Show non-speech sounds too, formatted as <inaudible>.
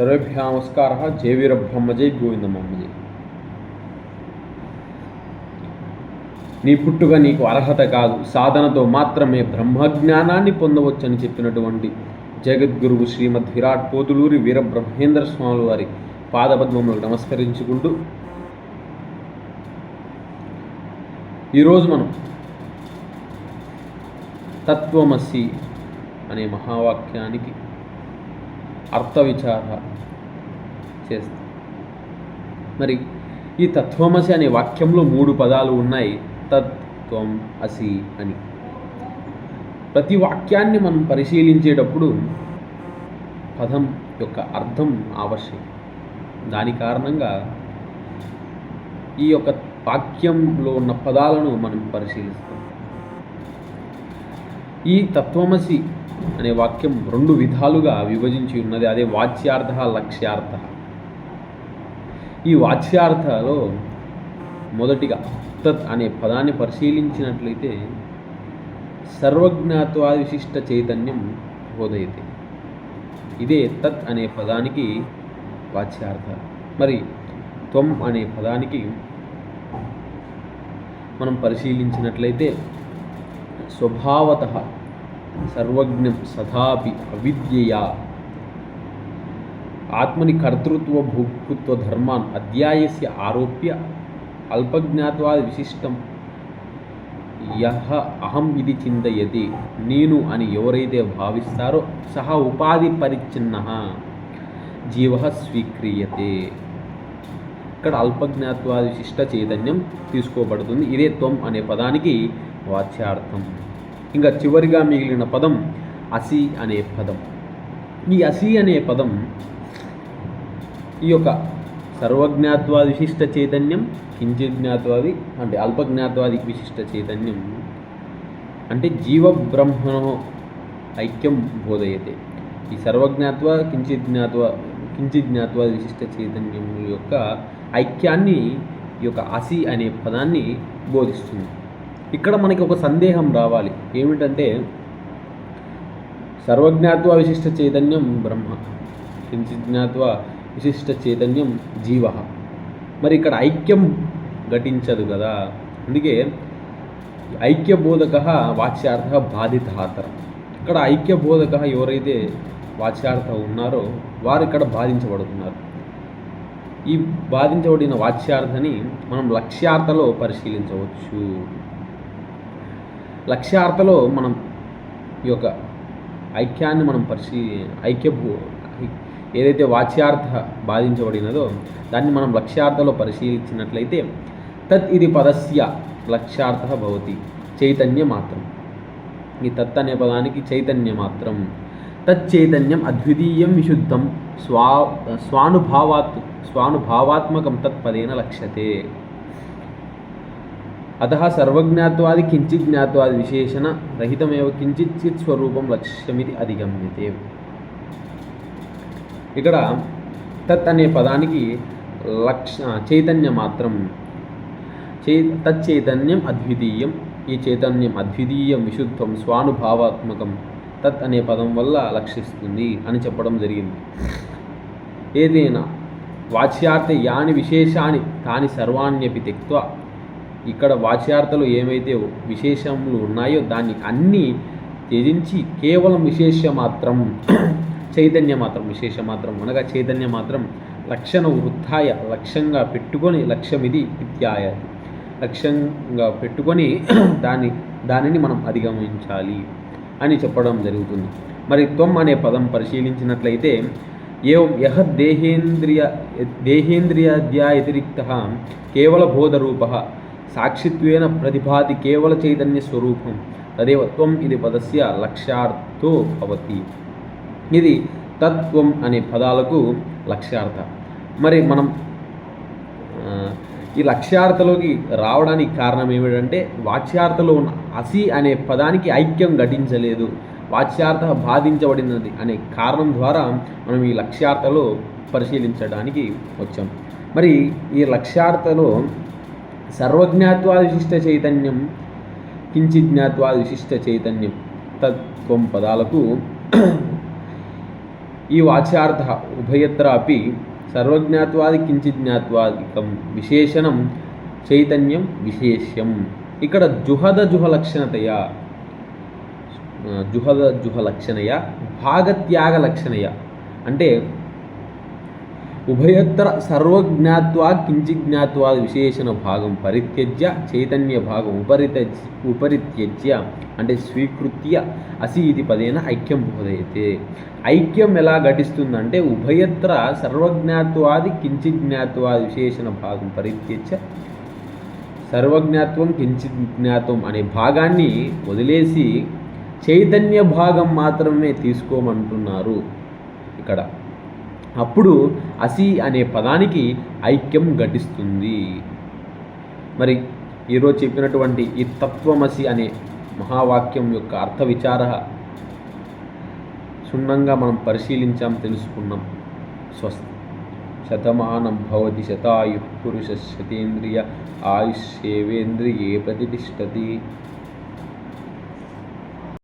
సర్వేభ్య నమస్కార జయ వీరబ్రహ్మజై జై నీ పుట్టుక నీకు అర్హత కాదు సాధనతో మాత్రమే బ్రహ్మజ్ఞానాన్ని పొందవచ్చని చెప్పినటువంటి జగద్గురువు శ్రీమద్ విరాట్ పోతులూరి వీరబ్రహ్మేంద్ర స్వామి వారి పాదపద్మములకు నమస్కరించుకుంటూ ఈరోజు మనం తత్వమసి అనే మహావాక్యానికి అర్థ విచార చేస్తాం. మరి ఈ తత్వమసి అనే వాక్యంలో మూడు పదాలు ఉన్నాయి తత్వం అసి అని. ప్రతి వాక్యాన్ని మనం పరిశీలించేటప్పుడు పదం యొక్క అర్థం ఆవశ్యకం దాని కారణంగా ఈ యొక్క వాక్యంలో ఉన్న పదాలను మనం పరిశీలిస్తాం. ఈ తత్వమసి అనే వాక్యం రెండు విధాలుగా విభజించి ఉన్నది. అదే వాచ్యార్థ లక్ష్యార్థ. ఈ వాచ్యార్థాలో మొదటిగా తత్ అనే పదాన్ని పరిశీలించినట్లయితే సర్వజ్ఞాత్వా విశిష్ట చైతన్యం హోదయతే ఇదే తత్ అనే పదానికి వాచ్యార్థ. మరి త్వం అనే పదానికి మనం పరిశీలించినట్లయితే స్వభావత సర్వజ్ఞం సదాపి అవిద్యయా ఆత్మని కర్తృత్వ భోక్తృత్వ ధర్మాన్ అధ్యాయస్య ఆరోప్య అల్పజ్ఞాత్వాది విశిష్టం. యహ అహం ఇది చింతయతి నేను అని ఎవరైతే భావిస్తారో సహ ఉపాధి పరిచ్ఛిన్న. జీవ స్వీక్రియతే. ఇక్కడ అల్పజ్ఞాత్వాది విశిష్ట చైతన్యం తీసుకోబడుతుంది. ఇదే త్వం అనే పదానికి వాచ్యార్థం. ఇంకా చివరిగా మిగిలిన పదం అసి అనే పదం. ఈ అసి అనే పదం ఈ యొక్క సర్వజ్ఞాత్వాది విశిష్ట చైతన్యం కించిత్ జ్ఞాత్వాది అంటే అల్పజ్ఞాత్వాది విశిష్ట చైతన్యం అంటే జీవబ్రహ్మణో ఐక్యం బోధయతే. ఈ సర్వజ్ఞాత్వ కించిత్ జ్ఞాత్వ కించిత్ జ్ఞాత్వ విశిష్ట చైతన్యం యొక్క ఐక్యాన్ని ఈ యొక్క అసి అనే పదాన్ని బోధిస్తుంది. ఇక్కడ మనకి ఒక సందేహం రావాలి. ఏమిటంటే సర్వజ్ఞాత్వ విశిష్ట చైతన్యం బ్రహ్మ కించిజ్ఞాత్వ విశిష్ట చైతన్యం జీవ. మరి ఇక్కడ ఐక్యం ఘటించదు కదా. అందుకే ఐక్యబోధక వాచ్యార్థ బాధితాతర. ఇక్కడ ఐక్య బోధక ఎవరైతే వాచ్యార్థ ఉన్నారో వారు ఇక్కడ బాధించబడుతున్నారు. ఈ బాధించబడిన వాచ్యార్థని మనం లక్ష్యార్థలో పరిశీలించవచ్చు. లక్ష్యార్థలో మనం ఈ యొక్క ఐక్యాన్ని మనం పరిశీ ఐక్య ఏదైతే వాచ్యార్థ బాధించబడినదో దాన్ని మనం లక్ష్యార్థలో పరిశీలించినట్లయితే తత్ ఇది పదస్య లక్ష్యార్థ భవతి చైతన్య మాత్రం. ఈ తత్ అనే పదానికి చైతన్య మాత్రం. తచ్చైతన్యం అద్వితీయం విశుద్ధం స్వా స్వానుభావాత్ స్వానుభావాత్మకం తత్పదేన లక్ష్యతే. అత సర్వజ్ఞాత్వాది కించిత్ జ్ఞాత్వాది విశేషణ రహితమేవ కించిత్ చిత్ స్వరూపం లక్ష్యమిది అధిగమ్యతే. ఇక్కడ తత్ అనే పదానికి లక్ష చైతన్యం మాత్రం. చై తచ్చైతన్యం అద్వితీయం ఈ చైతన్యం అద్వితీయం విశుద్ధం స్వానుభావాత్మకం. తత్ అనే పదం వల్ల లక్షిస్తుంది అని చెప్పడం జరిగింది. ఏదైనా? వాచ్యార్థ యాని విశేషాన్ని తాని సర్వాణ్యపి తెక్వ ఇక్కడ వాచ్యార్థలు ఏమైతే విశేషములు ఉన్నాయో దాన్ని అన్నీ త్యజించి కేవలం విశేష మాత్రం. చైతన్య మాత్రం విశేష మాత్రం అనగా చైతన్య మాత్రం లక్షణ వృత్తాయ లక్ష్యంగా పెట్టుకొని లక్ష్యం ఇది ఇత్యాయ. లక్ష్యంగా పెట్టుకొని <clears throat> దాని దానిని మనం అధిగమించాలి అని చెప్పడం జరుగుతుంది. మరి త్వం అనే పదం పరిశీలించినట్లయితే ఏ యహ దేహేంద్రియ దేహేంద్రియాద్యాతిరిక్త కేవల బోధరూప సాక్షిత్వేన ప్రతిభాతి కేవల చైతన్య స్వరూపం తదేవ త్వం ఇది పదస్య లక్ష్యార్థో భవతి. ఇది తత్వం అనే పదాలకు లక్ష్యార్థ మరి మనం ఈ లక్ష్యార్థలోకి రావడానికి కారణం ఏమిటంటే వాచ్యార్థలో ఉన్న అసి అనే పదానికి ఐక్యం ఘటించలేదు వాచ్యార్థ బాధించబడినది అనే కారణం ద్వారా మనం ఈ లక్ష్యార్థలో పరిశీలించడానికి వచ్చాం. మరి ఈ లక్ష్యార్థలో సర్వజ్ఞాత్వా విశిష్ట చైతన్యం కించిత్ విశిష్ట చైతన్యం తత్వం పదాలకు ఈ వాచ్యార్థ ఉభయత్ర అపి సర్వజ్ఞాత్వాది కించిత్ జ్ఞాత్వాదికం విశేషణం చైతన్యం విశేష్యం. ఇక్కడ జుహద జుహలక్షణతయా? ఆ, జుహద జుహలక్షణయ? భాగత్యాగ లక్షణయ? అంటే ఉభయత్ర సర్వజ్ఞాత్వా కించిజ్ఞాత్వా విశేషణ భాగం పరిత్యజ్య చైతన్య భాగం ఉపరిత ఉపరిత్యజ్య అంటే స్వీకృత్య అసి ఇది పదేన ఐక్యం బోధయతే. ఐక్యం ఎలా ఘటిస్తుందంటే ఉభయత్ర సర్వజ్ఞాత్వాది కించిజ్ఞాత్వా జ్ఞాత్వాది విశేషణ భాగం పరిత్యజ్య సర్వజ్ఞాత్వం కించిజ్ఞాత్వం అనే భాగాన్ని వదిలేసి చైతన్య భాగం మాత్రమే తీసుకోమంటున్నారు ఇక్కడ. అప్పుడు అసి అనే పదానికి ఐక్యం ఘటిస్తుంది. మరి ఈరోజు చెప్పినటువంటి ఈ తత్వమసి అనే మహావాక్యం యొక్క అర్థ విచార క్షుణ్ణంగా మనం పరిశీలించాం తెలుసుకున్నాం. స్వస్తి శతమానం భవతి శతాయు పురుష శతేంద్రియ ఆయుష్ ఆయుష్యేవేంద్రియే ప్రతిష్టతి.